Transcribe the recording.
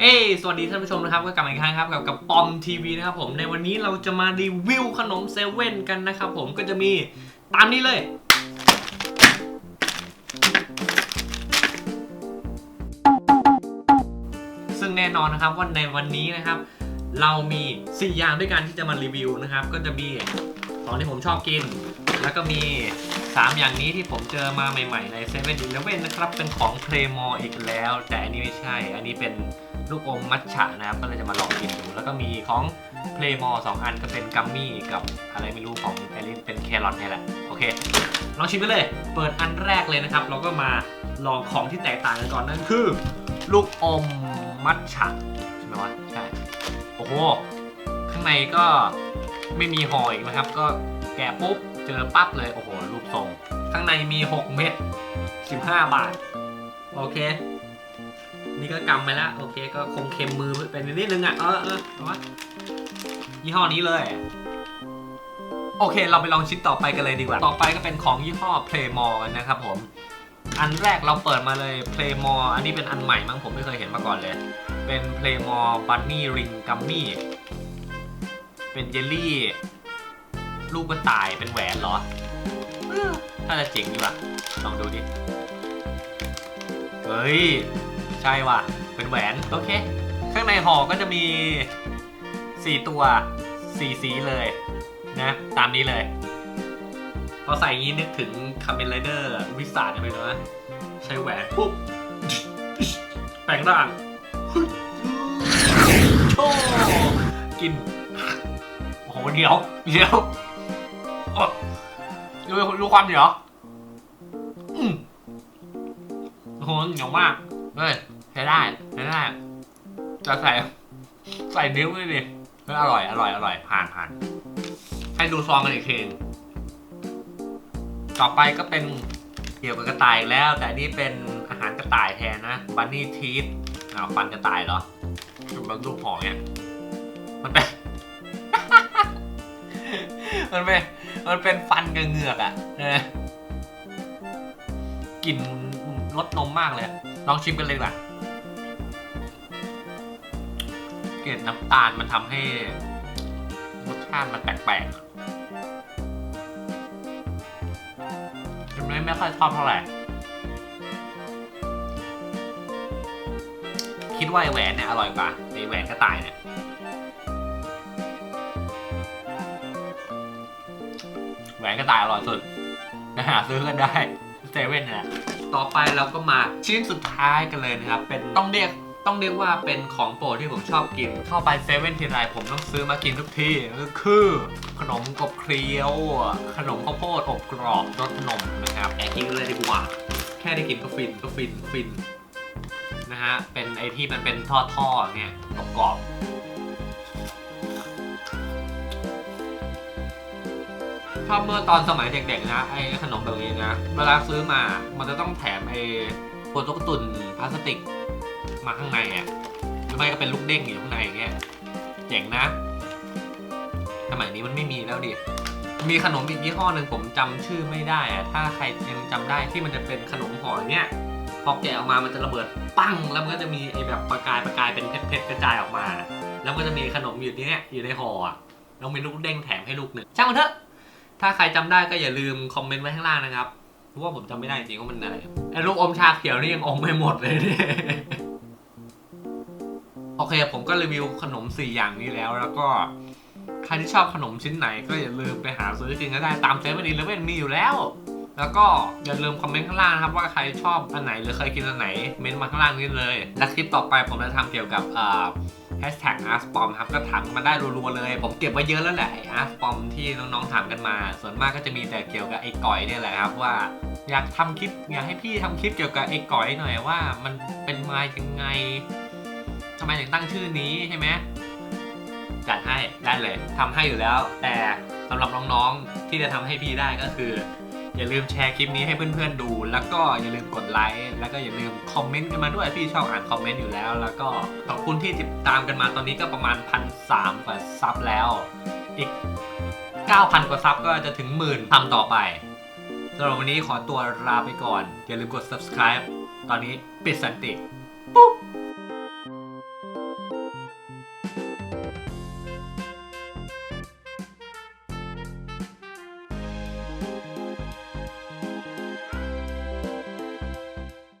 เอ้ยสวัสดีท่านผู้ชมนะครับก็กลับมาอีกครั้งครับกับกับปอมทีวีนะครับผมในวันนี้เราจะมารีวิวขนมเซเว่นกันนะครับผมก็จะมีตามนี้เลย ซึ่งแน่นอนนะครับว่าในวันนี้นะครับ เรามี 4 อย่างด้วยกันที่จะมารีวิวนะครับ ก็จะมีของที่ผมชอบกิน แล้วก็มี 3 อย่างนี้ที่ผมเจอมาใหม่ ๆ ใน7 e เ e ่ e อนะครับเป็นของเพลมออีกแล้ว แต่อันนี้ไม่ใช่ อันนี้เป็น ลูกอมมัทฉะนะครับ ก็เลยจะมาลองกินดู แล้วก็มีของเพลมอสองอันก็เป็นกัมมี่กับอะไรไม่รู้ของไอรินเป็นแครอทนี่แหละ โอเค ลองชิมไปเลย เปิดอันแรกเลยนะครับ เราก็มาลองของที่แตกต่างกันก่อนนั่นคือ ลูกอมมัทฉะใช่ไหมวะใช่ โอ้โห ข้างในก็ไม่มีห่ออีกนะครับ ก็แกะปุ๊บเจอปั๊บเลย โอ้โห รูปทรง ข้างในมี 6 เม็ด15 บาท โอเค นี่ก็กำไปแล้วโอเคก็คงเค็มมือเป็นนิดนึงอะเออเออวะยี่ห้อนี้เลย โอเค เราไปลองชิ้นต่อไปกันเลยดีกว่า ต่อไปก็เป็นของยี่ห้อ Playmore กันนะครับผม อันแรกเราเปิดมาเลย Playmore อันนี้เป็นอันใหม่มั้งผมไม่เคยเห็นมาก่อนเลย เป็น Playmore Bunny Ring Gummy เป็นเยลลี่ลูกกระต่ายเป็นแหวนเหรอถ้าจะเจ๋งดีว่ะลองดูดิ เฮ้ย ช่ว่ะ เป็นแหวน โอเค ข้างในห่อก็จะมี 4 ตัว 4 สีเลยนะ ตามนี้เลย พอใส่อย่างนี้นึกถึงคาเมนไรเดอร์วิสาดไปเลยนะใช้แหวนปุ๊บแปลงร่างโอ้กิน โอ้โหเหนียวเหนียวดูดูความเหนียวโอ้โหเหนียวมาก เฮ้ย ช้ได้ใช้ได้จะใส่ใส่นิ้วเลยดิเฮ้ยอร่อยอร่อยอร่อยผ่านผ่านให้ดูซองกันอีกทีต่อไปก็เป็นเกี่ยวกับกระต่ายอีกแล้ว แต่นี่เป็นอาหารกระต่ายแทนนะบันนี่ทีสอ้าวฟันกระต่ายเหรอมันรูปห่อเนี่ยมันเป็น มันเป็นมันเป็นฟันกับเหงือกอะนะกลิ่นรสนมมากเลย ลองชิมกันเลยดีกว่า เกล็ดน้ำตาลมันทำให้รสชาติมันแปลกๆชิมไม่ไม่ค่อยชอบเท่าไหร่ คิดว่าแหวนเนี่ยอร่อยกว่าไอแหวนกระต่ายเนี่ยแหวนกระต่ายอร่อยสุดนะหาซื้อกันได้เซเว่นนะต่อไปเราก็มาชิ้นสุดท้ายกันเลยนะครับ เป็นต้องเรียก ต้องเรียกว่าเป็นของโปรดที่ผมชอบกิน เข้าไปเซเว่นทีไรผมต้องซื้อมากินทุกที่ก็คือ ขนมกบเคี้ยว ขนมข้าวโพดอบกรอบรสนมนะครับแอบกินเลยดีกว่า แค่ได้กินก็ฟินก็ฟินฟินนะฮะ เป็นไอที่มันเป็นท่อๆอย่างเงี้ยกรอบชอบเมื่อตอนสมัยเด็กๆนะไอขนมแบบนี้นะ เวลาซื้อมา มันจะต้องแถมไอโปรตุกตุนพลาสติก มาข้างในอะหรือไม่ก็เป็นลูกเด้งอยู่ข้างในอย่างเงี้ยเจ๋งนะสมัยนี้มันไม่มีแล้วดิมีขนมอีกยี่ห้อหนึ่งผมจำชื่อไม่ได้อะถ้าใครยังจำได้ที่มันจะเป็นขนมห่ออย่างเงี้ยพอแกะออกมามันจะระเบิดปั้ง แล้วมันก็จะมีไอ้แบบประกายประกายเป็นเพชรกระจายออกมา แล้วก็จะมีขนมอยู่เนี้ยอยู่ในห่ออะแล้วมีลูกเด้งแถมให้ลูกหนึ่งช่างมันเถอะถ้าใครจำได้ก็อย่าลืมคอมเมนต์ไว้ข้างล่างนะครับเพราะว่าผมจำไม่ได้จริงว่ามันอะไรไอ้ลูกอมชาเขียวนี่ยังอมไม่หมดเลยเนี่ย โอเคผมก็รีวิวขนม 4 อย่างนี้แล้ว แล้วก็ใครที่ชอบขนมชิ้นไหนก็อย่าลืมไปหาซื้อกินก็ได้ตามเซเว่นอีเลฟเว่นมีอยู่แล้ว แล้วก็อย่าลืมคอมเมนต์ข้างล่างนะครับว่าใครชอบอันไหนหรือเคยกินอันไหนเม้นต์มาข้างล่างนี้เลย และคลิปต่อไปผมจะทำเกี่ยวกับเอ่อแฮชแท็กอาร์สปอมครับก็ถามกันมาได้รัวๆเลย ผมเก็บไว้เยอะแล้วแหละอาร์สปอมที่น้องๆถามกันมา ส่วนมากก็จะมีแต่เกี่ยวกับไอ้ก่อยเนี่ยแหละครับว่าอยากทำคลิปอยากให้พี่ทำคลิปเกี่ยวกับไอ้ก่อยหน่อยว่า มันเป็นมายังไง ทำไมถึงตั้งชื่อนี้ใช่ไหมจัดให้ได้เลยทำให้อยู่แล้ว แต่สำหรับน้องๆที่จะทำให้พี่ได้ก็คือ อย่าลืมแชร์คลิปนี้ให้เพื่อนๆดู แล้วก็อย่าลืมกดไลค์แล้วก็อย่าลืมคอมเมนต์กันมาด้วยพี่ชอบอ่านคอมเมนต์อยู่แล้ว แล้วก็ขอบคุณที่ติดตามกันมาตอนนี้ก็ประมาณพันสามกว่าซับแล้ว อีก 9,000 กว่าซับก็จะถึงหมื่นทำต่อไปสำหรับวันนี้ขอตัวลาไปก่อน อย่าลืมกด subscribe ตอนนี้ปิดสันติปุ๊บ